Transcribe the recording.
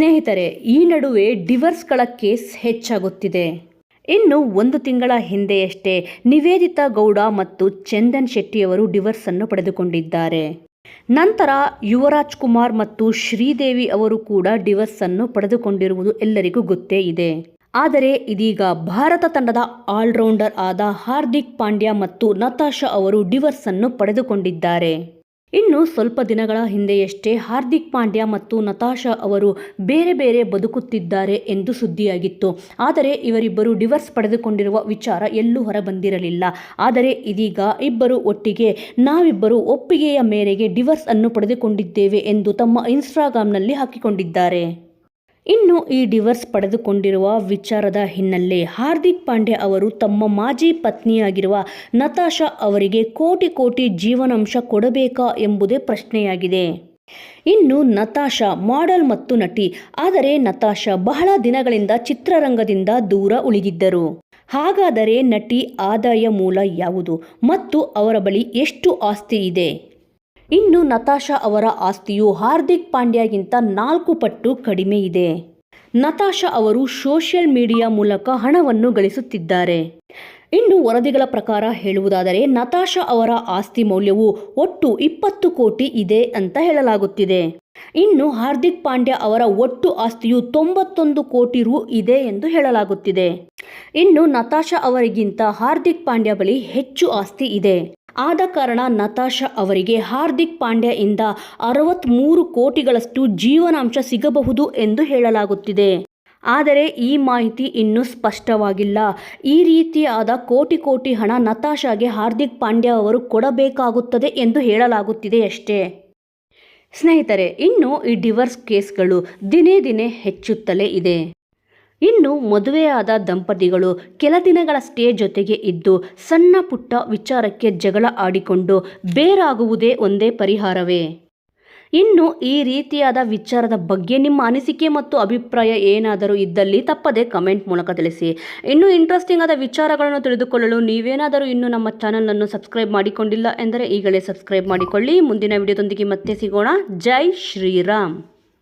ಸ್ನೇಹಿತರೆ, ಈ ನಡುವೆ ಡಿವರ್ಸ್ಗಳ ಕೇಸ್ ಹೆಚ್ಚಾಗುತ್ತಿದೆ. ಇನ್ನು ಒಂದು ತಿಂಗಳ ಹಿಂದೆಯಷ್ಟೇ ನಿವೇದಿತಾ ಗೌಡ ಮತ್ತು ಚಂದನ್ ಶೆಟ್ಟಿಯವರು ಡಿವರ್ಸ್ ಅನ್ನು ಪಡೆದುಕೊಂಡಿದ್ದಾರೆ. ನಂತರ ಯುವರಾಜ್ ಕುಮಾರ್ ಮತ್ತು ಶ್ರೀದೇವಿ ಅವರು ಕೂಡ ಡಿವರ್ಸ್ ಅನ್ನು ಪಡೆದುಕೊಂಡಿರುವುದು ಎಲ್ಲರಿಗೂ ಗೊತ್ತೇ ಇದೆ. ಆದರೆ ಇದೀಗ ಭಾರತ ತಂಡದ ಆಲ್ರೌಂಡರ್ ಆದ ಹಾರ್ದಿಕ್ ಪಾಂಡ್ಯ ಮತ್ತು ನತಾಶಾ ಅವರು ಡಿವರ್ಸ್ ಅನ್ನು ಪಡೆದುಕೊಂಡಿದ್ದಾರೆ. ಇನ್ನು ಸ್ವಲ್ಪ ದಿನಗಳ ಹಿಂದೆಯಷ್ಟೇ ಹಾರ್ದಿಕ್ ಪಾಂಡ್ಯ ಮತ್ತು ನತಾಶಾ ಅವರು ಬೇರೆ ಬೇರೆ ಬದುಕುತ್ತಿದ್ದಾರೆ ಎಂದು ಸುದ್ದಿಯಾಗಿತ್ತು. ಆದರೆ ಇವರಿಬ್ಬರು ಡಿವರ್ಸ್ ಪಡೆದುಕೊಂಡಿರುವ ವಿಚಾರ ಎಲ್ಲೂ ಹೊರಬಂದಿರಲಿಲ್ಲ. ಆದರೆ ಇದೀಗ ಇಬ್ಬರು ಒಟ್ಟಿಗೆ, ನಾವಿಬ್ಬರು ಒಪ್ಪಿಗೆಯ ಮೇರೆಗೆ ಡಿವರ್ಸ್ ಅನ್ನು ಪಡೆದುಕೊಂಡಿದ್ದೇವೆ ಎಂದು ತಮ್ಮ ಇನ್ಸ್ಟಾಗ್ರಾಮ್ನಲ್ಲಿ ಹಾಕಿಕೊಂಡಿದ್ದಾರೆ. ಇನ್ನು ಈ ಡಿವರ್ಸ್ ಪಡೆದುಕೊಂಡಿರುವ ವಿಚಾರದ ಹಿನ್ನೆಲೆ ಹಾರ್ದಿಕ್ ಪಾಂಡೆ ಅವರು ತಮ್ಮ ಮಾಜಿ ಪತ್ನಿಯಾಗಿರುವ ನತಾಶಾ ಅವರಿಗೆ ಕೋಟಿ ಕೋಟಿ ಜೀವನಾಂಶ ಕೊಡಬೇಕಾ ಎಂಬುದೇ ಪ್ರಶ್ನೆಯಾಗಿದೆ. ಇನ್ನು ನತಾಶಾ ಮಾಡೆಲ್ ಮತ್ತು ನಟಿ, ಆದರೆ ನತಾಶಾ ಬಹಳ ದಿನಗಳಿಂದ ಚಿತ್ರರಂಗದಿಂದ ದೂರ ಉಳಿದಿದ್ದರು. ಹಾಗಾದರೆ ನಟಿ ಆದಾಯ ಮೂಲ ಯಾವುದು ಮತ್ತು ಅವರ ಬಳಿ ಎಷ್ಟು ಆಸ್ತಿ ಇದೆ? ಇನ್ನು ನತಾಶಾ ಅವರ ಆಸ್ತಿಯು ಹಾರ್ದಿಕ್ ಪಾಂಡ್ಯಗಿಂತ ನಾಲ್ಕು ಪಟ್ಟು ಕಡಿಮೆ ಇದೆ. ನತಾಶಾ ಅವರು ಸೋಷಿಯಲ್ ಮೀಡಿಯಾ ಮೂಲಕ ಹಣವನ್ನು ಗಳಿಸುತ್ತಿದ್ದಾರೆ. ಇನ್ನು ವರದಿಗಳ ಪ್ರಕಾರ ಹೇಳುವುದಾದರೆ, ನತಾಶಾ ಅವರ ಆಸ್ತಿ ಮೌಲ್ಯವು ಒಟ್ಟು ಇಪ್ಪತ್ತು ಕೋಟಿ ಇದೆ ಅಂತ ಹೇಳಲಾಗುತ್ತಿದೆ. ಇನ್ನು ಹಾರ್ದಿಕ್ ಪಾಂಡ್ಯ ಅವರ ಒಟ್ಟು ಆಸ್ತಿಯು ತೊಂಬತ್ತೊಂದು ಕೋಟಿ ರು ಇದೆ ಎಂದು ಹೇಳಲಾಗುತ್ತಿದೆ. ಇನ್ನು ನತಾಶಾ ಅವರಿಗಿಂತ ಹಾರ್ದಿಕ್ ಪಾಂಡ್ಯ ಬಳಿ ಹೆಚ್ಚು ಆಸ್ತಿ ಇದೆ. ಆದ ಕಾರಣ ನತಾಶಾ ಅವರಿಗೆ ಹಾರ್ದಿಕ್ ಪಾಂಡ್ಯ ಇಂದ ಅರವತ್ತ್ಮೂರು ಕೋಟಿಗಳಷ್ಟು ಜೀವನಾಂಶ ಸಿಗಬಹುದು ಎಂದು ಹೇಳಲಾಗುತ್ತಿದೆ. ಆದರೆ ಈ ಮಾಹಿತಿ ಇನ್ನೂ ಸ್ಪಷ್ಟವಾಗಿಲ್ಲ. ಈ ರೀತಿಯಾದ ಕೋಟಿ ಕೋಟಿ ಹಣ ನತಾಶಾಗೆ ಹಾರ್ದಿಕ್ ಪಾಂಡ್ಯ ಅವರು ಕೊಡಬೇಕಾಗುತ್ತದೆ ಎಂದು ಹೇಳಲಾಗುತ್ತಿದೆ ಅಷ್ಟೇ. ಸ್ನೇಹಿತರೆ, ಇನ್ನು ಈ ಡಿವರ್ಸ್ ಕೇಸ್ಗಳು ದಿನೇ ದಿನೇ ಹೆಚ್ಚುತ್ತಲೇ ಇದೆ. ಇನ್ನು ಮದುವೆಯಾದ ದಂಪತಿಗಳು ಕೆಲ ದಿನಗಳ ಸ್ಟೇ ಜೊತೆಗೆ ಇದ್ದು ಸಣ್ಣ ಪುಟ್ಟ ವಿಚಾರಕ್ಕೆ ಜಗಳ ಆಡಿಕೊಂಡು ಬೇರಾಗುವುದೇ ಒಂದೇ ಪರಿಹಾರವೇ. ಇನ್ನು ಈ ರೀತಿಯಾದ ವಿಚಾರದ ಬಗ್ಗೆ ನಿಮ್ಮ ಅನಿಸಿಕೆ ಮತ್ತು ಅಭಿಪ್ರಾಯ ಏನಾದರೂ ಇದ್ದಲ್ಲಿ ತಪ್ಪದೆ ಕಮೆಂಟ್ ಮೂಲಕ ತಿಳಿಸಿ. ಇನ್ನೂ ಇಂಟ್ರೆಸ್ಟಿಂಗ್ ಆದ ವಿಚಾರಗಳನ್ನು ತಿಳಿದುಕೊಳ್ಳಲು ನೀವೇನಾದರೂ ಇನ್ನೂ ನಮ್ಮ ಚಾನಲನ್ನು ಸಬ್ಸ್ಕ್ರೈಬ್ ಮಾಡಿಕೊಂಡಿಲ್ಲ ಎಂದರೆ ಈಗಲೇ ಸಬ್ಸ್ಕ್ರೈಬ್ ಮಾಡಿಕೊಳ್ಳಿ. ಮುಂದಿನ ವಿಡಿಯೋದೊಂದಿಗೆ ಮತ್ತೆ ಸಿಗೋಣ. ಜೈ ಶ್ರೀರಾಮ್.